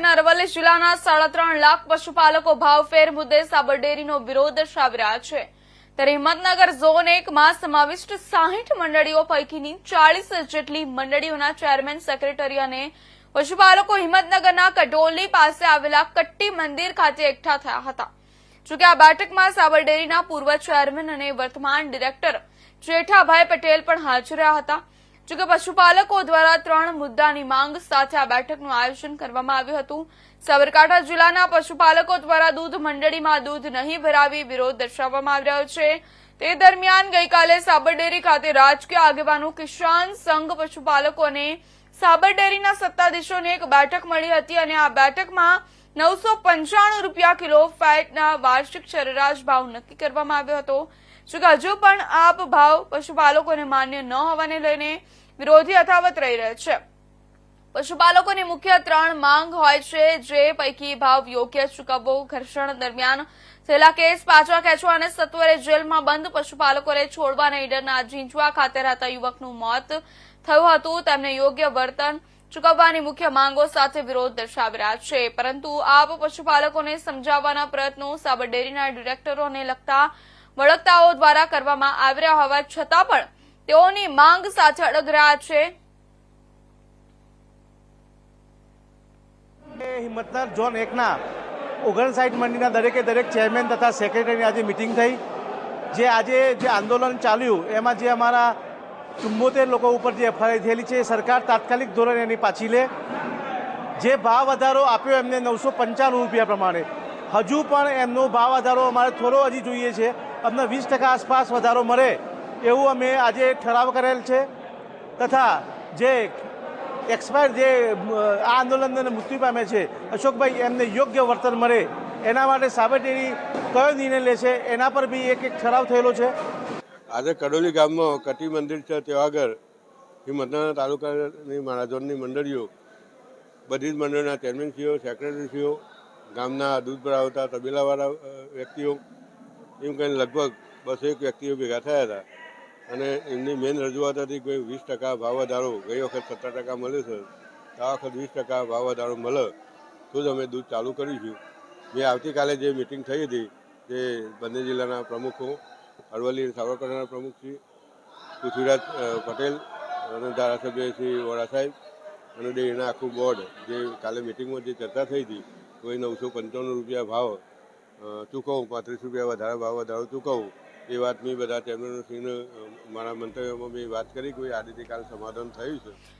અને અરવલ્લી જિલ્લાના સાડા ત્રણ લાખ પશુપાલકો ભાવફેર મુદ્દે સાબરડેરીનો વિરોધ દર્શાવી રહ્યા છે. ત્યારે હિંમતનગર ઝોન એકમાં સમાવિષ્ટ સાહીઠ મંડળીઓ પૈકીની ચાળીસ જેટલી મંડળીઓના ચેરમેન, સેક્રેટરી અને પશુપાલકો હિંમતનગરના કડોલી પાસે આવેલા કટ્ટી મંદિર ખાતે એકઠા થયા હતા. જોકે આ બેઠકમાં સાબરડેરીના પૂર્વ ચેરમેન અને વર્તમાન ડિરેક્ટર જેઠાભાઈ પટેલ પણ હાજર રહ્યા હતા. જોકે પશુપાલકો દ્વારા ત્રણ મુદ્દાની માંગ સાથે આ બેઠકનું આયોજન કરવામાં આવ્યું હતું. સાબરકાંઠા જિલ્લાના પશુપાલકો દ્વારા દૂધ મંડળીમાં દૂધ નહીં ભરાવી વિરોધ દર્શાવવામાં આવી રહ્યો છે. તે દરમિયાન ગઈકાલે સાબરડેરી ખાતે રાજકીય આગેવાનો કિસાન સંઘ પશુપાલકો અને સત્તાધીશોને સત્તાધીશોની એક બેઠક મળી હતી અને આ બેઠકમાં નવસો પંચાણું રૂપિયા કિલો ફેટના વાર્ષિક સરેરાશ ભાવ નક્કી કરવામાં આવ્યો હતો. જોકે હજુ પણ આપ ભાવ પશુપાલકોને માન્ય ન હોવાને લઈને વિરોધી યથાવત રહી રહ્યો છે. પશુપાલકોની મુખ્ય ત્રણ માંગ હોય છે જે પૈકી ભાવ યોગ્ય ચૂકવવો, ઘર્ષણ દરમિયાન થયેલા કેસ પાછા ખેંચવા અને સત્વરે જેલમાં બંધ પશુપાલકોને છોડવાના ઈડરના ઝીંઝવા ખાતે રહેતા યુવકનું મોત થયું હતું. તેમને યોગ્ય વર્તન ચૂકવવાની મુખ્ય માંગો સાથે વિરોધ દર્શાવી રહ્યા છે. પરંતુ આપ પશુપાલકોને સમજાવવાના પ્રયત્નો સાબર ડેરીના ડિરેક્ટરોને લગતા વળગતાઓ દ્વારા કરવામાં આવી રહ્યા હોવા છતાં પણ તેઓની માંગ સાથે અડગ રહ્યા છે. હિંમતનગર ઝોન એકના ઓગણસાઠ મંડીના દરેકે દરેક ચેરમેન તથા સેક્રેટરીની આજે મિટિંગ થઈ. જે આજે જે આંદોલન ચાલ્યું, એમાં જે અમારા ચુમ્મોતેર લોકો ઉપર જે એફઆઈઆર થયેલી છે સરકાર તાત્કાલિક ધોરણે એની પાછી લે. જે ભાવ વધારો આપ્યો એમને નવસો પંચાણું રૂપિયા પ્રમાણે. હજુ પણ એમનો ભાવ વધારો અમારે થોડો હજી જોઈએ છે. અમને વીસ ટકા આસપાસ વધારો મળે એવું અમે આજે ઠરાવ કરેલ છે. તથા જે એક્સપાયર જે આ આંદોલનને મૃત્યુ પામે છે, અશોકભાઈ, એમને યોગ્ય વર્તન મળે. એના માટે સાબરડેરી કયો નિર્ણય લે છે એના પર બી એક એક ઠરાવ થયેલો છે. આજે કડોલી ગામમાં કટી મંદિર છે ત્યાં આગળ હિંમતનગર તાલુકાની મહારાજોની મંડળીઓ, બધી જ મંડળીના ચેરમેનશ્રીઓ, સેક્રેટરીશ્રીઓ, ગામના દૂધ ભરાવતા તબેલાવાળા વ્યક્તિઓ, એમ કંઈ લગભગ બસો એક વ્યક્તિઓ ભેગા થયા હતા. અને એમની મેઇન રજૂઆત હતી કે વીસ ટકા ભાવ વધારો ગઈ વખત સત્તર ટકા મળ્યો છે આ વખત વીસ ટકા ભાવ વધારો મળે, તો જ અમે દૂધ ચાલુ કરીશું. મેં આવતીકાલે જે મિટિંગ થઈ હતી, તે બંને જિલ્લાના પ્રમુખો અરવલ્લી સાવરકરના પ્રમુખ શ્રી પૃથ્વીરાજ પટેલ અને ધારાસભ્ય શ્રી વોરા સાહેબ અને ડેરીના આખું બોર્ડ જે કાલે મિટિંગમાં જે ચર્ચા થઈ હતી તો એ નવસો પંચાણું રૂપિયા ભાવ ચૂકવું, પાંત્રીસ રૂપિયા વધારે ભાવ વધારો ચૂકવું, એ વાત મેં બધા ચેરમેનશ્રીને મારા મંતવ્યમાં મેં વાત કરી કે આ રીતે કાલે સમાધાન થયું છે.